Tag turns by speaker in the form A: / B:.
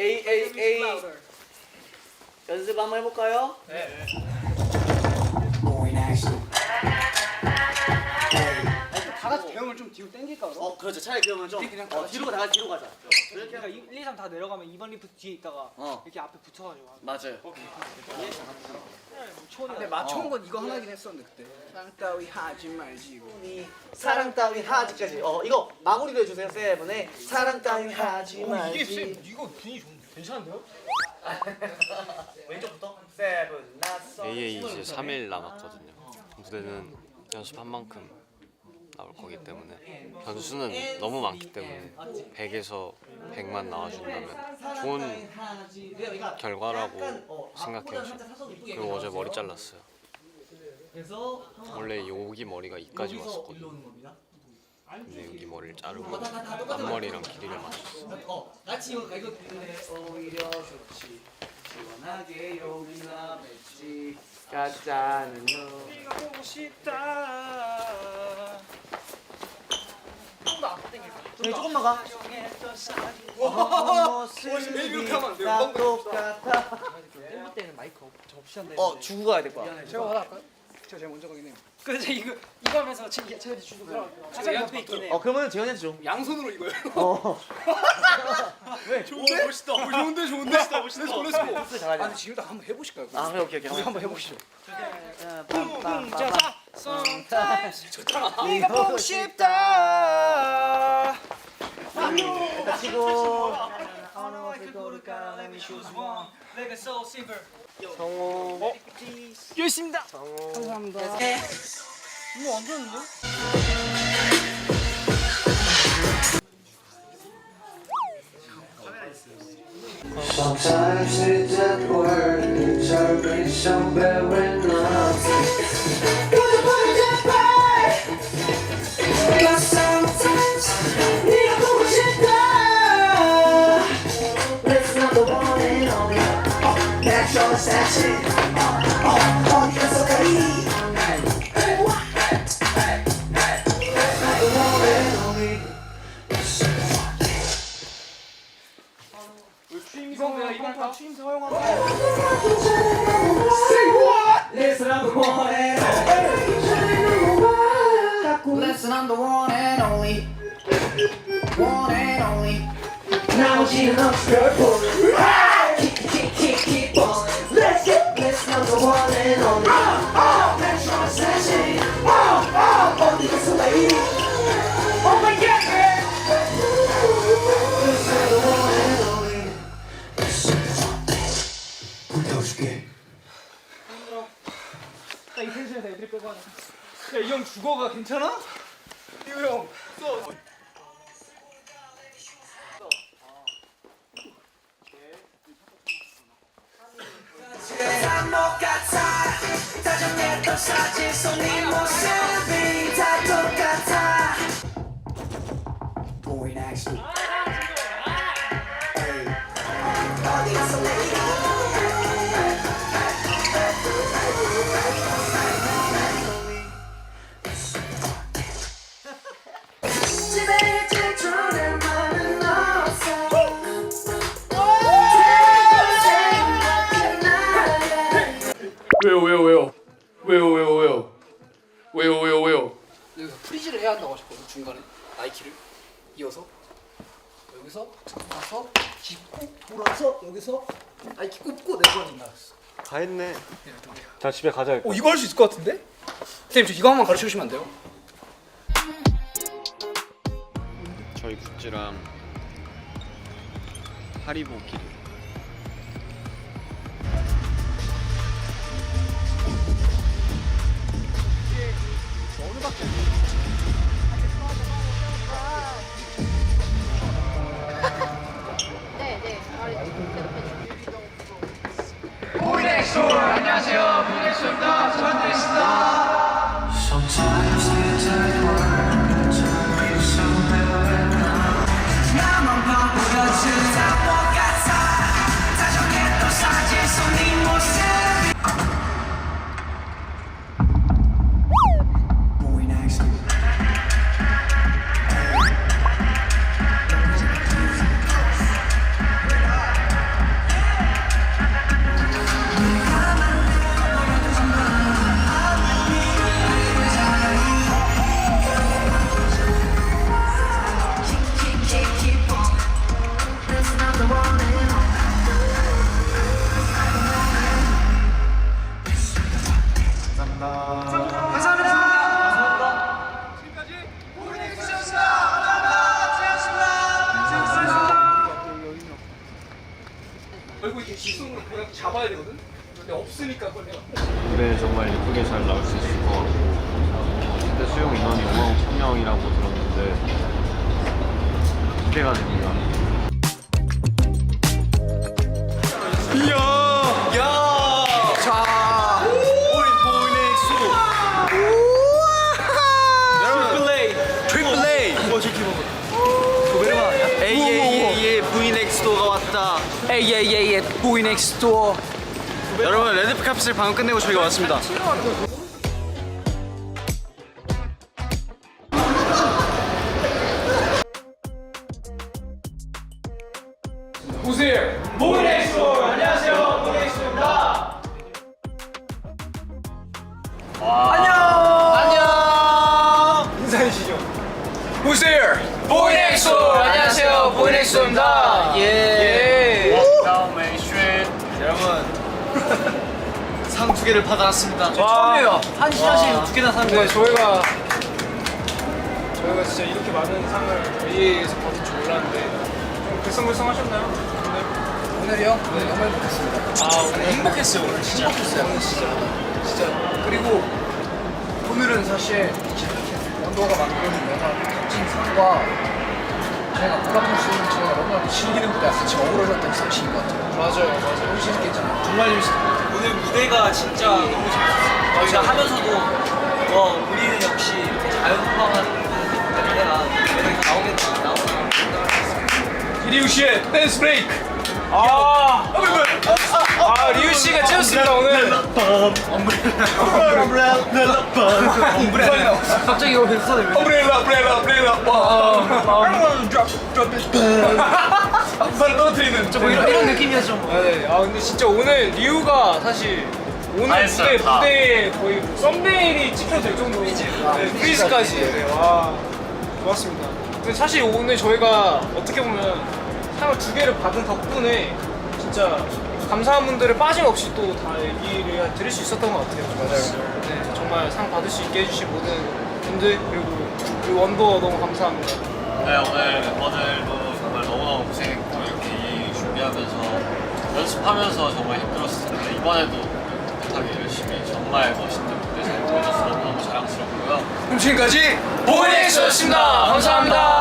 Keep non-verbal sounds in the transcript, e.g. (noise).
A: A A A. 연습 한번 해볼까요?
B: 다 같이 배영을 좀 뒤로 당길까 그럼?
A: 어 그렇죠. 차라리 그러면 좀
B: 그냥 다
A: 어,
B: 같이.
A: 뒤로 나가 뒤로 가자.
B: 그러니까
A: 하면
B: 1, 2, 3 다 내려가면 2번 리프 뒤에 있다가
A: 어
B: 이렇게 앞에 붙여가지고 하는
A: 맞아요.
B: 근데 맞춰온 건 이거 하나긴 했었는데 그때 땅 따위 하지 말지
A: 사랑 따위 하지까지. 어 이거 마무리로 해주세요. 세븐의 사랑 따위 하지 말지.
B: 이거 분위기 좋은데 괜찮은데요? (laughs)
A: 왼쪽부터 세븐 나서.
C: AA 이제 3일 남았거든요. 무대는 연습한 만큼 나올 거기 때문에 변수는 너무 많기 때문에 100에서 100만 나와준다면 좋은 결과라고 생각해요. 그리고 어제 머리 잘랐어요. 원래 여기 머리가 이까지 왔었거든요. 근데 여기 머리를 자르고 앞머리랑 길이를 맞췄어.
A: 어 같이 이거 이거 듣는데 오히려 좋지. 시원하게 여기나 맺지. 가짜는 너.
B: 네가 보고 싶다 좀 더?
A: 네 조금만 가.
B: 와 이렇게 하면 안 돼요.
A: 똑같아.
B: 때는 마이크 한다
A: 어 주고 가야 될 거야.
B: 제가 받아 할까요? 제가 제일 먼저 가긴 해요 그래서 이거 이거 하면서 지금 제가 주고 가장 옆에 있긴 해요
A: 어 그러면 재현이한테 줘.
B: 양손으로 이거요?
A: 어. 왜?
B: 좋은데? 멋있다 좋은데 좋은데 멋있다 멋있다 렛츠고
A: 패스 잘하냐?
B: 아 근데 지금 딱 한번 해보실까요?
A: 아 그래 오케이 오케이.
B: 우리 한번 해보시죠
A: 빰빰빰빰.
B: Sometimes
A: 좋다.
B: 네가 보고 싶다
A: 일단 치고.
B: don't know I could go to God, let me choose one. Like a
D: soul silver. 정호 어? 열심입니다. 정호 감사합니다. 이거 안 되는데? Sometimes it doesn't work, it's
B: a bit so bad when 캡처 세치 어디서 가리
D: Listen on the one and only. Listen on the one and only. One and only.
B: Now she's a purple. 빼고 하네 야이 형 죽어가 괜찮아? 이거 형 써.
D: 다 똑같아 다정했던
E: 왜요 왜요 왜요 왜요 왜요 왜요
B: 여기서 프리즈를 해야 한다고 하셨거든 중간에 나이키를 이어서 여기서 가서 짚고 돌아서 여기서 나이키 꼽고 내려가진다 했어
C: 다 했네.
E: 자 집에 가자
B: 오 이거 할 수 있을 것 같은데? 선생님 저 이거 한번 가르쳐 주시면 안 돼요?
C: 저희 굿즈랑 하리보 길.
F: 네,
B: 얼굴 이렇게 지속으로 그냥 잡아야 되거든. 근데 없으니까 내가
C: 무대 정말 예쁘게 잘 나올 수 있을 것 같고 그때 수용 인원이 5만 5천 명이라고 들었는데 기대가 됩니다.
F: 에이에 왔다.
B: 에이예예예 보이 넥스트 도어.
F: 여러분 레드피 값을 방금 끝내고 저희가 왔습니다.
E: 보세요. 보이넥소 안녕하세요. 보이넥소입니다. 예.
F: 여러분 (laughs) 상 두 개를 받아왔습니다.
B: 처음이에요. 한 시간씩 두 개나 사는
E: 네, 저희가 저희가 진짜 이렇게 많은 상을 A에서 받을 줄 몰랐는데 좀 글썽글썽하셨나요?
B: 오늘이요? 오늘 너무 행복했습니다.
E: 아 오늘
B: 행복했어요 오늘 진짜. 행복했어요 오늘 진짜. 진짜 그리고 오늘은 사실 만드는 내가 값 진 상과 제가 보답할 수 있는 제가 너무나도 즐기는 무대 같이 어우러졌던 상식인 것 같아요.
E: 맞아요, 맞아요.
B: 너무 재밌겠잖아요.
E: 정말 재밌었어요.
F: 오늘 무대가 진짜 너무 재밌었어요. 저희가 하면서도 와 우리는 역시 이렇게 자연호강하는 무대가 무대가 나오겠다 나오나
E: 리우 씨의 댄스 브레이크. 아, 아 리우 씨가 찢었습니다 오늘.
B: 갑자기 이거
E: 엄브렐라, 엄브렐라. 와, 드랍, 드랍. 한발 떨어뜨리는.
B: 뭐 이런, 이런 느낌이었죠. 뭐.
E: 아, 네. 아 근데 진짜 오늘 리우가 사실 오늘 무대 무대에 거의 뭐 썸네일이 찍혀도 될 정도로 네, 프리즈까지 네, 와 좋았습니다. 근데 사실 오늘 저희가 어떻게 보면 상을 두 개를 받은 덕분에 진짜 감사한 분들을 빠짐없이 또 다 얘기를 드릴 수 있었던 것 같아요. 맞아요. 네, 정말 상 받을 수 있게 해주신 모든 분들 그리고 우리 원더 너무 감사합니다.
C: 네 오늘 멤버들도 정말 너무너무 고생했고 이렇게 이 준비하면서 연습하면서 정말 힘들었을 텐데 이번에도 깨끗하게 열심히 정말 멋있는 무대 잘 보여줘서 너무너무 자랑스럽고요
E: 그럼 지금까지 보이넥스였습니다. 감사합니다.